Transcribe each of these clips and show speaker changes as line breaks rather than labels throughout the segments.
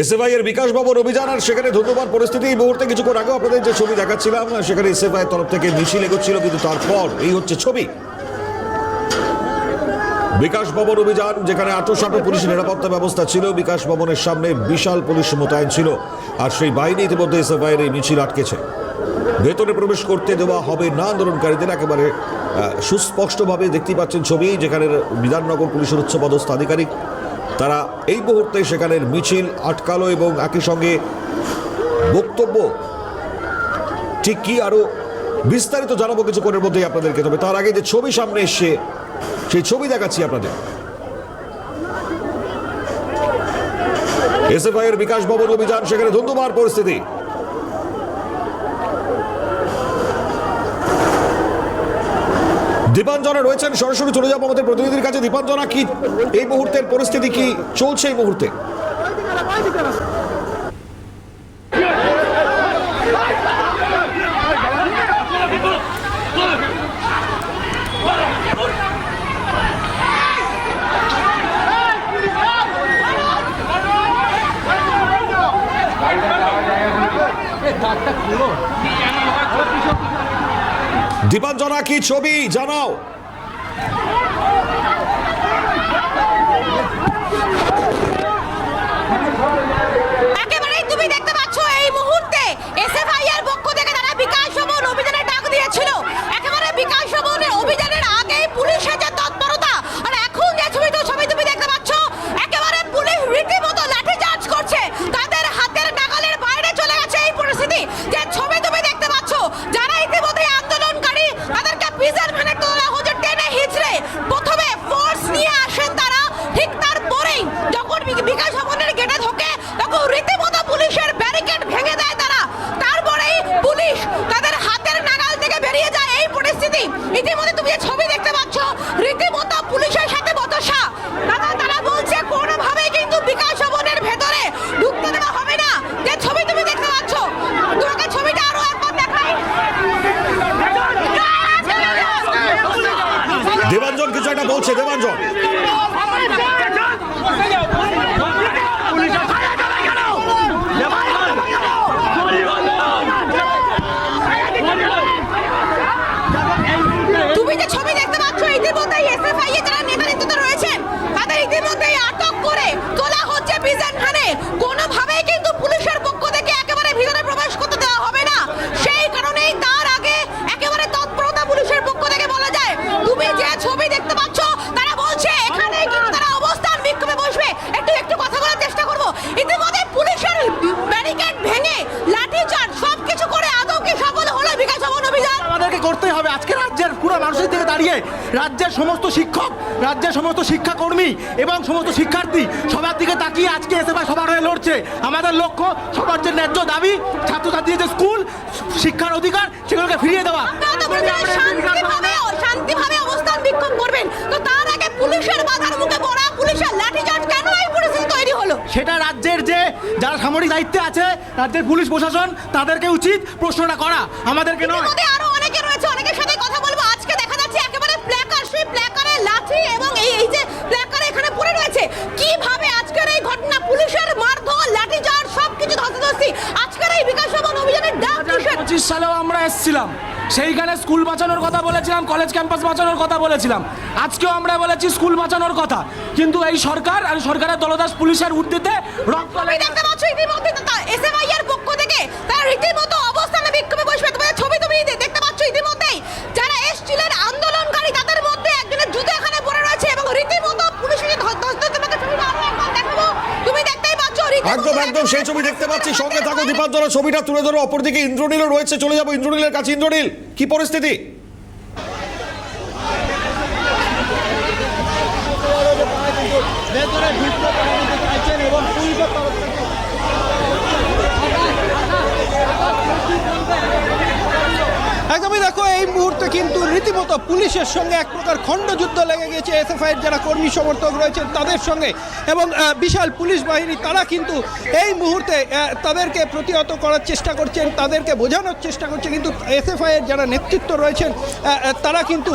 SFI এর বিকাশ ভবন অভিযান, আর সেখানে ধন্যবাদ পরিস্থিতি। এই মুহূর্তে কিছুক্ষণ আগে আপনাদের যে ছবি দেখাচ্ছিলাম, সেখানে এসএফআই তরফ থেকে মিছিল এগোচ্ছিল, কিন্তু তারপর এই হচ্ছে ছবি। বিকাশ ভবন অভিযান, যেখানে আটো সাটো পুলিশের নিরাপত্তা ব্যবস্থা ছিল, বিকাশ ভবনের সামনে বিশাল পুলিশ মোতায়েন ছিল, আর সেই বাহিনী ইতিমধ্যে এর এই মিছিল আটকেছে। ভেতরে প্রবেশ করতে দেওয়া হবে না, আন্দোলনকারীদের একেবারে সুস্পষ্টভাবে দেখতে পাচ্ছেন ছবি যেখানে বিধাননগর পুলিশের উচ্চপদস্থ আধিকারিক তারা এই মুহূর্তে সেখানের মিছিল আটকালো এবং একই সঙ্গে বক্তব্য ঠিক কি আরও বিস্তারিত জানাব কিছুক্ষণের মধ্যেই আপনাদেরকে। তবে তার আগে যে ছবি সামনে এসছে, সেই ছবি দেখাচ্ছি আপনাদের। এসএফআই এর বিকাশ ভবন অভিযান, সেখানে ধুন্ধুমার পরিস্থিতি। দীপাঞ্জনা রয়েছেন, সরাসরি চলে যাব আমাদের প্রতিনিধির কাছে। দীপাঞ্জনা, কি এই মুহূর্তের পরিস্থিতি কি চলছে এই মুহূর্তে? দীপাঞ্জনা কি ছবি জানাও
একেবারেই তুমি দেখতে পাচ্ছ এই মুহূর্তে এসএফআই এর পক্ষ থেকে তারা বিকাশ ভবন অভিযানের ডাক দিয়েছিল একেবারে বিকাশ ভবনের অভিযানের আগেই পুলিশের যে তৎপরতা আর এখন যে ছবি তো ছবি তুমি দেখতে পাচ্ছ একেবারে পুলিশ রীতিমতো লাঠি চার্জ করছে তাদের হাতের নাগালের বাইরে চলে গেছে এই পরিস্থিতি যে ছবি তুমি দেখতে পাচ্ছ যারা ইতিমধ্যে আন্দোলনকারী তাদেরকে পিজার ভ্যানে তোলা হচ্ছে টেনে হিচড়ে প্রথমে ফোর্স নিয়ে আসেন তারা ঠিক তারপরেই যখন বি- বিকাশ ভবনের গেটে ঢোকে তখন রীতিমতো পুলিশের ব্যারিকেড ভেঙে দেয় তারা তারপরেই পুলিশ তাদের হাতের নাগাল থেকে বেরিয়ে যায় এই পরিস্থিতি ইতিমধ্যে তুমি যে ছবি দেখতে পাচ্ছ রীতিমতো পুলিশের সাথে বতসা তারা তারা বলছে কোনোভাবেই কিন্তু বিকাশ ভবনের ভেতরে ঢুকতে দেওয়া হবে না যে ছবি তুমি দেখতে পাচ্ছ তোমাকে ছবিটা আরও একবার দেখাই
দেবাঞ্জন কিছু একটা বলছে দেবাঞ্জন
তুমি যে ছবি দেখতে পাচ্ছ ইতিমধ্যেই এসএফআই এর যারা নেতা নেতৃত্ব রয়েছেন তাদের ইতিমধ্যেই আটক করে তোলা হচ্ছে বিজেন খানে কোনোভাবেই কিন্তু পুলিশের পক্ষ থেকে একেবারে ভিতরে প্রবেশ করতে দেওয়া হবে না সেই কারণেই তার আগে একেবারে তৎপরতা পুলিশের পক্ষ থেকে বলা যায় তুমি যে ছবি দেখতে পাচ্ছ তারা বলছে এখানে কিন্তু তারা অবস্থান বিক্ষোভে বসবে একটু একটু কথা বলার চেষ্টা করব ইতিমধ্যে পুলিশের ব্যারিকেড ভেঙে লাঠি চার্জ সবকিছু করে আদৌ কি সফল হলো বিকাশ ভবন অভিযান
আমাদেরকে করতে হবে আজকে রাজ্যের পুরো মানুষের দিকে দাঁড়িয়ে রাজ্যের সমস্ত শিক্ষক রাজ্যের সমস্ত শিক্ষাকর্মী এবং সমস্ত শিক্ষার্থী সবার দিকে তাকিয়ে আজকে এসে সবার হয়ে লড়ছে। আমাদের লক্ষ্য সবার যে ন্যায্য দাবি ছাত্রছাত্রীদের যে স্কুল শিক্ষার অধিকার সেগুলোকে ফিরিয়ে দেওয়া।
শান্তিভাবে শান্তিভাবে অবস্থান বিক্ষোভ করবেন। তো তার আগে পুলিশের বাধার মুখে পড়া পুলিশের লাঠিচার্জ কেন এই পরিস্থিতি তৈরি হলো?
সেটা রাজ্যের যে যারা সামরিক দায়িত্বে আছে রাজ্যের পুলিশ প্রশাসন তাদেরকে উচিত প্রশ্নটা করা। আমাদেরকে নয়
ইতিমধ্যে আরও অনেকে রয়েছে অনেকের সাথে কথা বলব আজকে দেখা যাচ্ছে একেবারে প্ল্যাকার সেই প্ল্যাকারে লাঠি এবং এই এই যে প্ল্যাকার এখানে পড়ে রয়েছে কীভাবে আজকের এই ঘটনা পুলিশের মারধর লাঠিচার্জ সবকিছু আজকের এই বিকাশ ভবন অভিযানের ডাক কিসের?
পঁচিশ সালেও আমরা এসেছিলাম। সেইখানে স্কুল বাঁচানোর কথা বলেছিলাম কলেজ ক্যাম্পাস বাঁচানোর কথা বলেছিলাম। আজকেও আমরা বলেছি স্কুল বাঁচানোর কথা। কিন্তু এই সরকার আর সরকারের দলদাস পুলিশের উর্দিতে রক্ত
দেখতে পাচ্ছ ইতিমধ্যে এসএফআই এর পক্ষ থেকে তারা রীতিমতো অবস্থানে বিক্ষোভে বসবে তোমাদের ছবি তুমি দে- দেখতে পাচ্ছ ইতিমধ্যেই যারা এসছিলেন আন্দোলনকারী তাদের মধ্যে একজনের জুতো এখানে পড়ে রয়েছে এবং রীতিমতো পুলিশের ধ- ধস্ত তোমাকে ছবিটা আরও একবার দেখাবো তুমি দেখতেই পাচ্ছ রীতিমতো
একদম একদম সেই ছবি দেখতে পাচ্ছি। সঙ্গে থাকো, দীপাঞ্জনা, ছবিটা তুলে ধরো। অপরদিকে ইন্দ্রনীলও রয়েছে, চলে যাব ইন্দ্রনীলের কাছে। ইন্দ্রনীল, কি পরিস্থিতি?
একদমই দেখো, এই মুহূর্তে কিন্তু রীতিমতো পুলিশের সঙ্গে এক প্রকার খণ্ডযুদ্ধ লেগে গেছে। এসএফআইয়ের যারা কর্মী সমর্থক রয়েছেন, তাদের সঙ্গে। এবং বিশাল পুলিশ বাহিনী, তারা কিন্তু এই মুহূর্তে তাদেরকে প্রতিহত করার চেষ্টা করছেন, তাদেরকে বোঝানোর চেষ্টা করছে। কিন্তু এসএফআইয়ের যারা নেতৃত্ব রয়েছেন তারা কিন্তু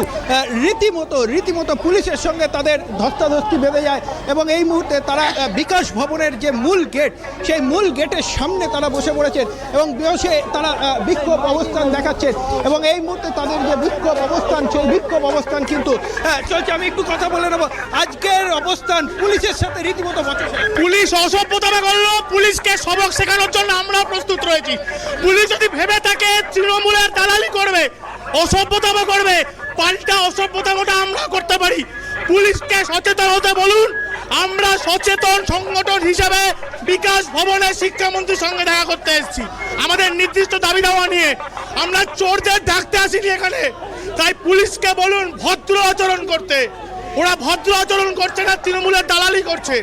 রীতিমতো রীতিমতো পুলিশের সঙ্গে তাদের ধস্তাধস্তি বেঁধে যায়। এবং এই মুহূর্তে তারা বিকাশ ভবনের যে মূল গেট, সেই মূল গেটের সামনে তারা বসে পড়েছেন। এবং বসে তারা বিক্ষোভ অবস্থান দেখাচ্ছেন। এবং এই মুহূর্তে তাদের যে বিক্ষোভ অবস্থান সেই বিক্ষোভ অবস্থান কিন্তু আহ, চলছে আমি একটু কথা বলে নেব। আজকের অবস্থান পুলিশের সাথে রীতিমতো
পুলিশ অসভ্যতা করল পুলিশকে সবক শেখানোর জন্য আমরা প্রস্তুত রয়েছি। পুলিশ যদি ভেবে থাকে তৃণমূলের দালালি করবে অসভ্যতম করবে পাল্টা অসভ্যতামটা আমরা করতে পারি। পুলিশকে সচেতন হতে বলুন আমরা সচেতন সংগঠন হিসাবে বিকাশ ভবনে শিক্ষামন্ত্রীর সঙ্গে দেখা করতে এসেছি। আমাদের নির্দিষ্ট দাবি দাওয়া নিয়ে আমরা চোরদের ডাকতে আসিনি এখানে। তাই পুলিশকে বলুন, ভদ্র আচরণ করতে। ওরা ভদ্র আচরণ করছে না, তৃণমূলের দালালি করছে।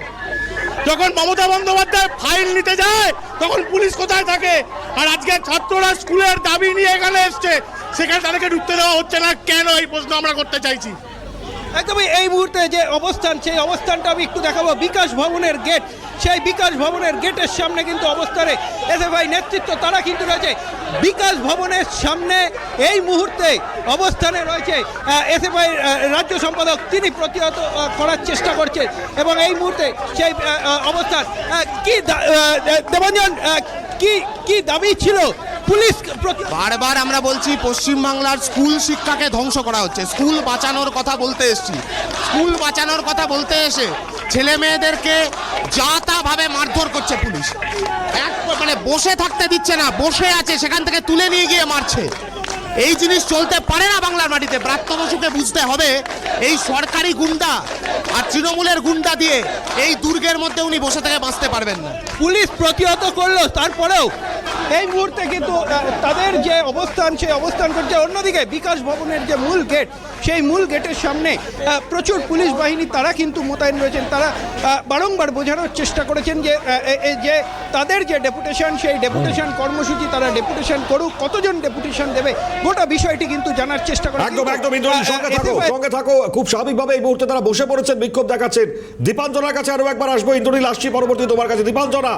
যখন মমতা বন্দ্যোপাধ্যায় ফাইল নিতে যায়, তখন পুলিশ কোথায় থাকে? আর আজকে ছাত্ররা স্কুলের দাবি নিয়ে এখানে এসছে। সেখানে তাদেরকে ঢুকতে দেওয়া হচ্ছে না। কেন এই প্রশ্ন আমরা করতে চাইছি?
একদমই এই মুহূর্তে যে অবস্থান, সেই অবস্থানটা আমি একটু দেখাবো। বিকাশ ভবনের গেট সেই বিকাশ ভবনের গেটের সামনে কিন্তু অবস্থানে এসএফআই নেতৃত্ব, তারা কিন্তু রয়েছে। বিকাশ ভবনের সামনে এই মুহূর্তে অবস্থানে রয়েছে এসএফআই রাজ্য সম্পাদক। তিনি প্রতিহত করার চেষ্টা করছেন এবং এই মুহূর্তে সেই অবস্থান কি দেবাঞ্জন কি কি দাবি ছিল? পুলিশ
বারবার আমরা বলছি পশ্চিমবাংলার স্কুল শিক্ষাকে ধ্বংস করা হচ্ছে। স্কুল বাঁচানোর কথা বলতে এসছি। স্কুল বাঁচানোর কথা বলতে এসে ছেলে মেয়েদেরকে যা তা ভাবে মারধর করছে পুলিশ। এক মানে বসে থাকতে দিচ্ছে না বসে আছে সেখান থেকে তুলে নিয়ে গিয়ে মারছে। এই জিনিস চলতে পারে না বাংলার মাটিতে। প্রাপ্ত বসুকে বুঝতে হবে এই সরকারি গুন্ডা আর তৃণমূলের গুন্ডা দিয়ে এই দুর্গের মধ্যে উনি বসে থেকে বাঁচতে পারবেন না।
পুলিশ প্রতিহত করল তারপরেও এই মুহূর্তে কিন্তু তাদের যে অবস্থান সেই অবস্থান করছে। অন্যদিকে বিকাশ ভবনের যে মূল গেট সেই মূল গেটের সামনে প্রচুর পুলিশ বাহিনী তারা কিন্তু মোতায়েন রয়েছেন। তারা বারংবার বোঝানোর চেষ্টা করেছেন যে যে তাদের যে ডেপুটেশন সেই ডেপুটেশন কর্মসূচি তারা ডেপুটেশন করুক কতজন ডেপুটেশন দেবে গোটা বিষয়টি কিন্তু জানার চেষ্টা করে
একদম একদম সঙ্গে থাকো সঙ্গে থাকো। খুব স্বাভাবিকভাবে এই মুহূর্তে তারা বসে পড়েছেন বিক্ষোভ দেখাচ্ছেন। দীপাঞ্জনার কাছে আরও একবার আসব। ইন্দ্রনীল আসছি পরবর্তী তোমার কাছে। দীপাঞ্জনা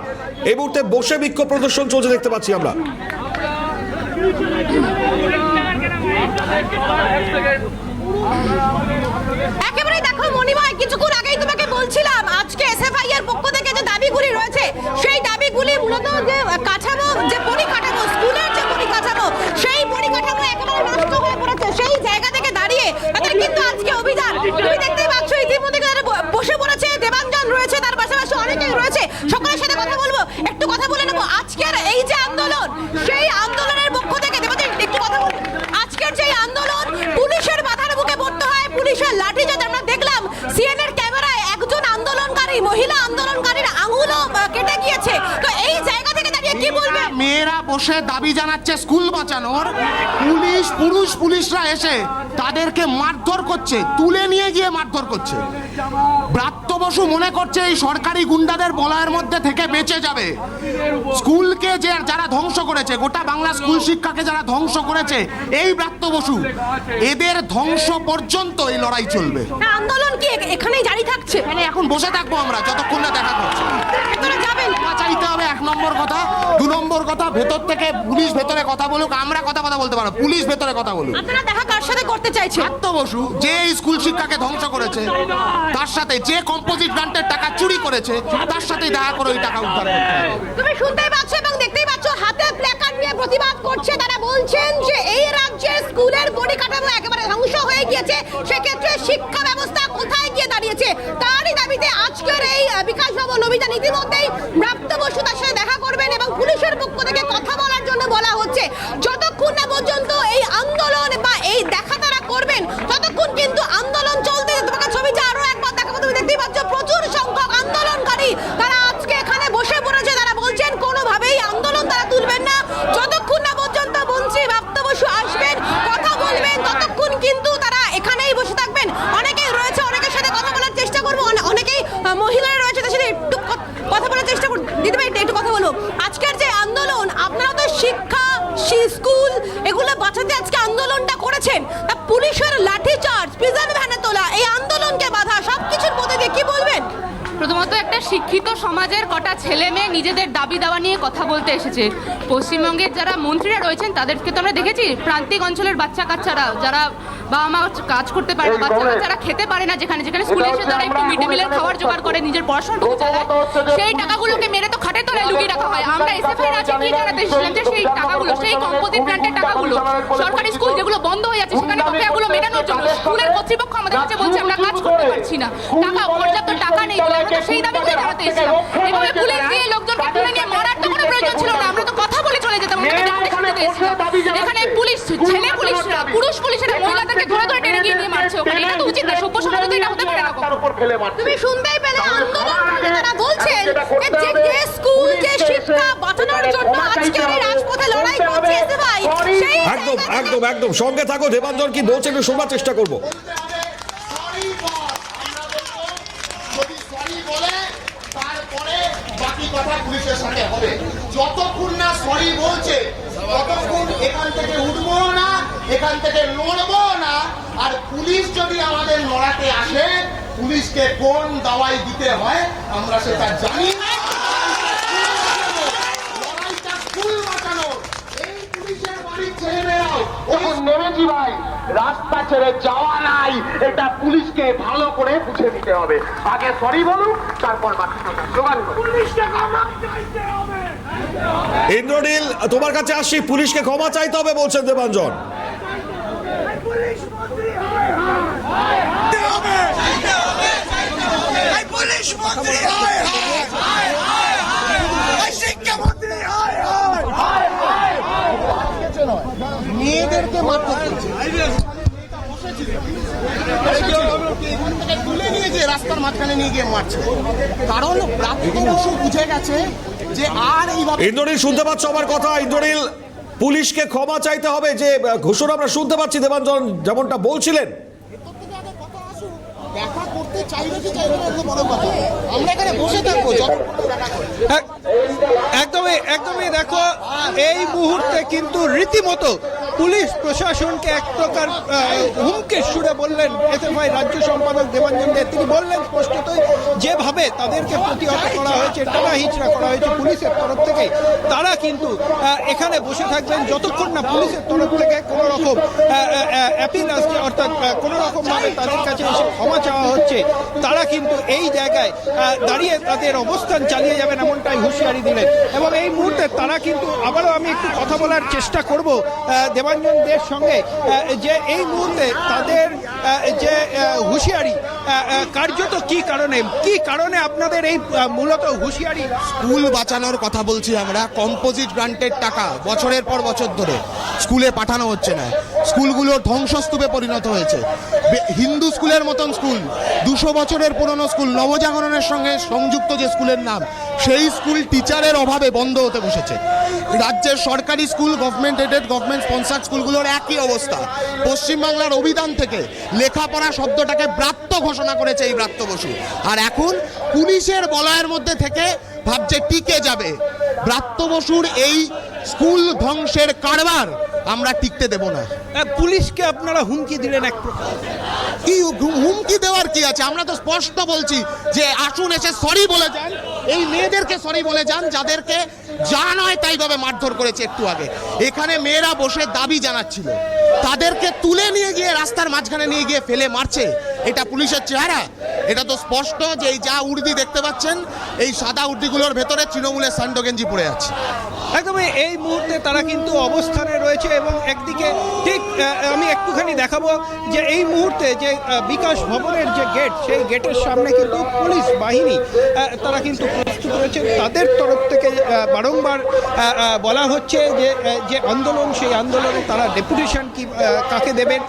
এই মুহূর্তে বসে বিক্ষোভ প্রদর্শন চলছে দেখতে পাচ্ছি আমরা।
একেবারে দেখো মনিময় কিছুক্ষণ আগেই তোমাকে বলছিলাম, আজকে এসএফআই এর পক্ষ থেকে যে দাবিগুলি রয়েছে সেই দাবিগুলি মূলত যে কাঠামো যে পরিকাঠামো স্কুলের যে পরিকাঠামো সেই পরিকাঠামো একেবারে নষ্ট হয়ে পড়েছে সেই জায়গা থেকে দাঁড়িয়ে তাদের কিন্তু আজকে অভিযান তুমি দেখতেই পাচ্ছ ইতিমধ্যে তারা ব- বসে পড়েছে দেবাঞ্জন রয়েছে তার পাশাপাশি অনেকেই রয়েছে সকলের সাথে কথা বলব একটু কথা বলে নেব আজকের এই যে আন্দোলন সেই আন্দোলনের পক্ষ থেকে একটু কথা আজকের যে আন্দোলন, পুলিশের মাথার বুকে পড়তে হয়, পুলিশের লাঠি যাতে আমরা দেখলাম, সিএনএর ক্যামেরায় একজন আন্দোলনকারী, মহিলা আন্দোলনকারীর আঙুলও কেটে গিয়েছে। তো এই জায়গা থেকে দাঁড়িয়ে কি বলবে?
মেয়েরা বসে দাবি জানাচ্ছে স্কুল বাঁচানোর। পুলিশ, পুরুষ, পুলিশরা এসে তাদেরকে মারধর করছে, তুলে নিয়ে গিয়ে মারধর করছে। বসু মনে করছে এই সরকারি গুন্ডাদের বলয়ের মধ্যে থেকে বেঁচে যাবে। স্কুলকে যে যারা ধ্বংস করেছে, গোটা বাংলা স্কুল শিক্ষাকে যারা ধ্বংস করেছে, এই ব্রাত্য বসু, এদের ধ্বংস পর্যন্ত এই লড়াই চলবে।
এখানেই জারি থাকছে।
এখানে এখন বসে থাকব আমরা যতক্ষণ না দেখা করছে।
ভেতরে যাবেন।
চাইতে হবে এক নম্বর কথা দু নম্বর কথা ভেতর থেকে পুলিশ ভেতরে কথা বলুক আমরা কথা কথা বলতে পারব পুলিশ ভেতরে কথা বলুক।
আপনারা দেখা কার সাথে করতে চাইছেন?
আত্ম বসু যে স্কুল শিক্ষাকে ধ্বংস করেছে তার সাথে যে কম্পোজিট গ্রান্টের টাকা চুরি করেছে তার সাথেই দেখা করে ওই টাকা উদ্ধার করতে
তুমি শুনতেই পাচ্ছ এবং দেখতেই পাচ্ছ হাতে প্ল্যাকার্ড নিয়ে প্রতিবাদ করছে, তারা বলছেন যে এই রাজ্যের স্কুলের পরিকাঠামো একেবারে ধ্বংস হয়ে গিয়েছে, সেক্ষেত্রে শিক্ষা ব্যবস্থা কোথায় গিয়ে দাঁড়িয়েছে? তারই দাবিতে আজকের এই বিকাশ ভবন অভিযান ইতিমধ্যেই প্রাপ্ত বসু তার সাথে দেখা করবেন
ছেলে মেয়ে নিজেদের দাবি দাওয়া নিয়ে কথা বলতে এসেছে। পশ্চিমবঙ্গের যারা মন্ত্রীরা রয়েছেন, তাদেরকে তো আমরা দেখেছি, প্রান্তিক অঞ্চলের বাচ্চা কাচ্চারা যারা বাবা মা কাজ করতে পারে না বাচ্চা কাচ্চারা খেতে পারে না যেখানে যেখানে স্কুলে এসে তারা একটু মিড ডে মিলের খাবার জোগাড় করে নিজের পড়াশোনাটুকু চালায় সেই টাকাগুলোকে মেরে তো খাটে তলায় লুকিয়ে রাখা হয়। আমরা এসএফআই রাজ্যে কি জানাতে এসেছিলাম যে সেই টাকাগুলো সেই কম্পোজিট প্ল্যান্টের টাকাগুলো সরকারি স্কুল যেগুলো বন্ধ হয়ে যাচ্ছে সেখানে বকেয়াগুলো মেটানোর জন্য স্কুলের কর্তৃপক্ষ আমাদের কাছে বলছে আমরা কাজ করতে পারছি না। টাকা পর্যাপ্ত টাকা নেই বলে আমরা তো সেই দাবিগুলো জানাতে এসেছিলাম এভাবে পুলিশ দিয়ে লোকজনকে তুলে নিয়ে মারার তো কোনো প্রয়োজন ছিল না আমরা তো যেতাম এখানে পুলিশ ছেলে পুলিশরা পুরুষ পুলিশেরা মহিলাদেরকে ধরে ধরে টেনে গিয়ে নিয়ে মারছে ওখানে। এটা তো উচিত না সভ্য সমাজে এটা হতে পারে না
তুমি শুনতেই পেলে আন্দোলন বলছেন যে যে যে স্কুল যে শিক্ষা বাঁচানোর জন্য আজকে রাজপথে লড়াই করছে এসএফআই
একদম একদম একদম। সঙ্গে থাকো দেবাঞ্জন কি বলছে একটু শোনার চেষ্টা করব।
যদি সরি বলে তারপরে বাকি কথা পুলিশের সাথে হবে। যতক্ষণ সরি বলছে ততক্ষণ এখান থেকে উঠবো না, এখান থেকে লড়বো না? আর পুলিশ যদি আমাদের লড়াতে আসে, পুলিশকে কোন দাওয়াই দিতে হয়, আমরা সেটা জানি না।
ভাই, রাস্তা ছেড়ে যাওয়া নাই, এটা পুলিশকে ভালো করে বুঝে নিতে হবে। আগে সরি বলুন তারপর বাকি কথা। জোগাড় করুন।
ইন্দ্রনীল তোমার কাছে আসছি পুলিশকে ক্ষমা চাইতে হবে বলছেন দেবাঞ্জন
তুলে নিয়ে রাস্তার মাঝখানে নিয়ে গিয়ে মারছে কারণ প্রাপ্ত বসু বুঝে গেছে যে আর এইভাবে
ইন্দ্রনীল শুনতে পাচ্ছ আমার কথা? ইন্দ্রনীল পুলিশকে ক্ষমা চাইতে হবে যে ঘোষণা আমরা শুনতে পাচ্ছি দেবাঞ্জন যেমনটা বলছিলেন।
দেখা করতে চাইবে কি চাইবে বড় কথা। আমরা এখানে বসে থাকব
একদমই একদমই দেখো এই মুহূর্তে কিন্তু রীতিমতো পুলিশ প্রশাসনকে এক প্রকার আহ, হুমকির সুরে বললেন এসএফআই রাজ্য সম্পাদক দেবাঞ্জন দে। তিনি বললেন স্পষ্টতই যেভাবে তাদেরকে প্রতিহত করা হয়েছে টানা হিচড়া করা হয়েছে পুলিশের তরফ থেকে তারা কিন্তু এখানে বসে থাকবেন যতক্ষণ না পুলিশের তরফ থেকে কোনো রকম অ্যাপিল আসছে অর্থাৎ কোনো রকমভাবে তাদের কাছে এসে ক্ষমা চাওয়া হচ্ছে, তারা কিন্তু এই জায়গায় দাঁড়িয়ে তাদের অবস্থান চালিয়ে যাবেন এমনটাই হুঁশিয়ারি দিলেন। এবং এই মুহূর্তে তারা কিন্তু আবারও আমি একটু কথা বলার চেষ্টা করব দেবাঞ্জন দের সঙ্গে যে এই মুহূর্তে তাদের যে হুঁশিয়ারি কার্যত কি কারণে কি কারণে আপনাদের এই মূলত হুঁশিয়ারি?
স্কুল বাঁচানোর কথা বলছি আমরা, কম্পোজিট গ্রান্টের টাকা বছরের পর বছর ধরে স্কুলে পাঠানো হচ্ছে না। স্কুলগুলো ধ্বংসস্তূপে পরিণত হয়েছে। হিন্দু স্কুলের মতন স্কুল, দুশো বছরের পুরনো স্কুল, নবজাগরণের সঙ্গে সংযুক্ত যে স্কুলের নাম, সেই স্কুল টিচারের অভাবে বন্ধ হতে বসেছে। রাজ্যের সরকারি school government aided government sponsor স্কুলগুলোর একই অবস্থা। পশ্চিমবাংলার অভিধান থেকে লেখাপড়া শব্দটাকে ব্রাত্য ঘোষণা করেছে এই ব্রাত্য বসু। আর এখন পুলিশের বলয়ের মধ্যে থেকে ভাবছে টিকে যাবে। ব্রাত্য বসুর এই স্কুল ধ্বংসের কারবার আমরা টিকতে দেব না।
পুলিশকে আপনারা হুমকি দিলেন এক প্রকার।
কি হুমকি দেওয়ার কি আছে? আমরা তো স্পষ্ট বলছি যে আসুন এসে সরি বলে যান। এই মেয়েদেরকে সরি বলে যান যাদেরকে যা নয় তাই ভাবে মারধর করেছে একটু আগে। এখানে মেয়েরা বসে দাবি জানাচ্ছিল। তাদেরকে তুলে নিয়ে গিয়ে রাস্তার মাঝখানে নিয়ে গিয়ে ফেলে মারছে। এটা পুলিশের চেহারা। এটা তো স্পষ্ট যে এই যা উর্দি দেখতে পাচ্ছেন, এই সাদা উর্দিগুলোর ভেতরে তৃণমূলের সান্ডো গেঞ্জি পড়ে আছে।
একদমই এই মুহূর্তে তারা কিন্তু অবস্থানে রয়েছে এবং একদিকে ঠিক আমি একটুখানি দেখাবো যে এই মুহূর্তে যে বিকাশ ভবনের যে গেট সেই গেটের সামনে কিন্তু পুলিশ বাহিনী তারা কিন্তু প্রস্তুত রয়েছে তাদের তরফ থেকে বারংবার বলা হচ্ছে যে যে আন্দোলন সেই আন্দোলনে তারা ডেপুটেশন কি কাকে দেবেন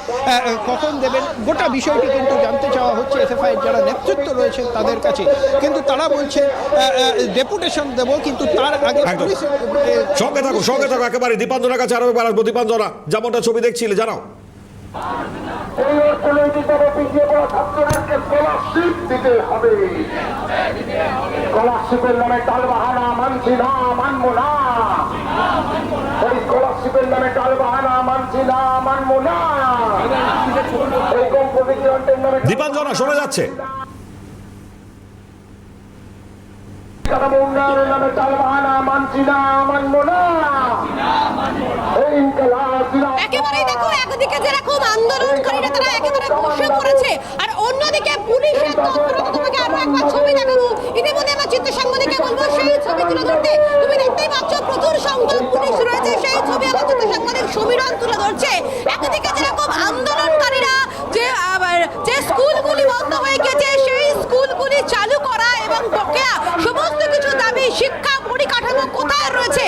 কখন দেবেন গোটা বিষয়টি কিন্তু জানতে চাওয়া হচ্ছে এসএফআই যারা নেতৃত্ব রয়েছে তাদের কাছে। কিন্তু তারা বলছে ডেপুটেশন দেবো কিন্তু তার আগে
সঙ্গে থাকো সঙ্গে থাকো একেবারে দীপাঞ্জনার কাছে আরও একবার আসব। দীপাঞ্জনা যেমনটা ছবি দেখছিলে জানাও।
এই অর্থনৈতিকভাবে পিছিয়ে পড়া ছাত্রদেরকে স্কলারশিপ দিতে হবে। স্কলারশিপের নামে টালবাহানা মানছি না মানবো না। এই স্কলারশিপের নামে টালবাহানা মানছি না মানবো না। এই কম্পোজিশনটার নামে
দীপাঞ্জনা শোনা যাচ্ছে।
কাঠামো উন্নয়নের নামে চালবাহানা মানছি না মানবো না। এই ইনকালাব জিন্দাবাদ।
একেবারেই দেখো একদিকে যেরকম আন্দোলনকারীরা তারা একেবারে বসে পড়েছে আর অন্যদিকে পুলিশের তৎপরতা তোমাকে আরও একবার ছবি দেখাবো। ইতিমধ্যে আমার চিত্র সাংবাদিককে বলব সেই ছবি তুলে ধরতে তুমি দেখতেই পাচ্ছ প্রচুর সংখ্যক পুলিশ রয়েছে। সেই ছবি আমার চিত্র সাংবাদিক সমীরণ তুলে ধরছে। একদিকে যেরকম আন্দোলনকারীরা যে যে স্কুলগুলি বন্ধ হয়ে গেছে সেই স্কুলগুলি চালু করা এবং বকেয়া সমস্ত কিছু দাবি শিক্ষা পরিকাঠামো কোথায় রয়েছে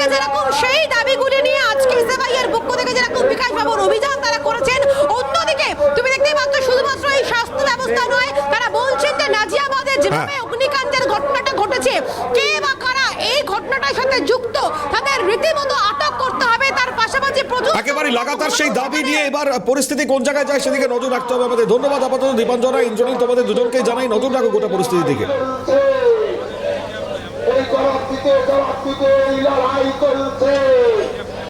একদিকে যেরকম সেই দাবিগুলি নিয়ে আজকে এর পক্ষ থেকে যেরকম বিকাশ বাবুর অভিযান তারা করেছেন অন্যদিকে তুমি দেখতেই পাচ্ছ শুধুমাত্র এই স্বাস্থ্য ব্যবস্থা নয় তারা বলছেন যে নাজিয়াবাদে যেভাবে অগ্নিকাণ্ডের ঘটনাটা ঘটেছে কে বা কারা এই ঘটনাটার সাথে যুক্ত তাদের রীতিমতো আটক করতে হবে তার পাশাপাশি প্রচুর
একেবারে লাগাতার সেই দাবি নিয়ে এবার পরিস্থিতি কোন জায়গায় যায় সেদিকে নজর রাখতে হবে। আমাদের ধন্যবাদ আপাতত দীপাঞ্জনা ইন্দ্রনীল তোমাদের দুজনকে জানাই নজর রাখো গোটা পরিস্থিতির দিকে।
এই জবাব দিতে লড়াই চলছে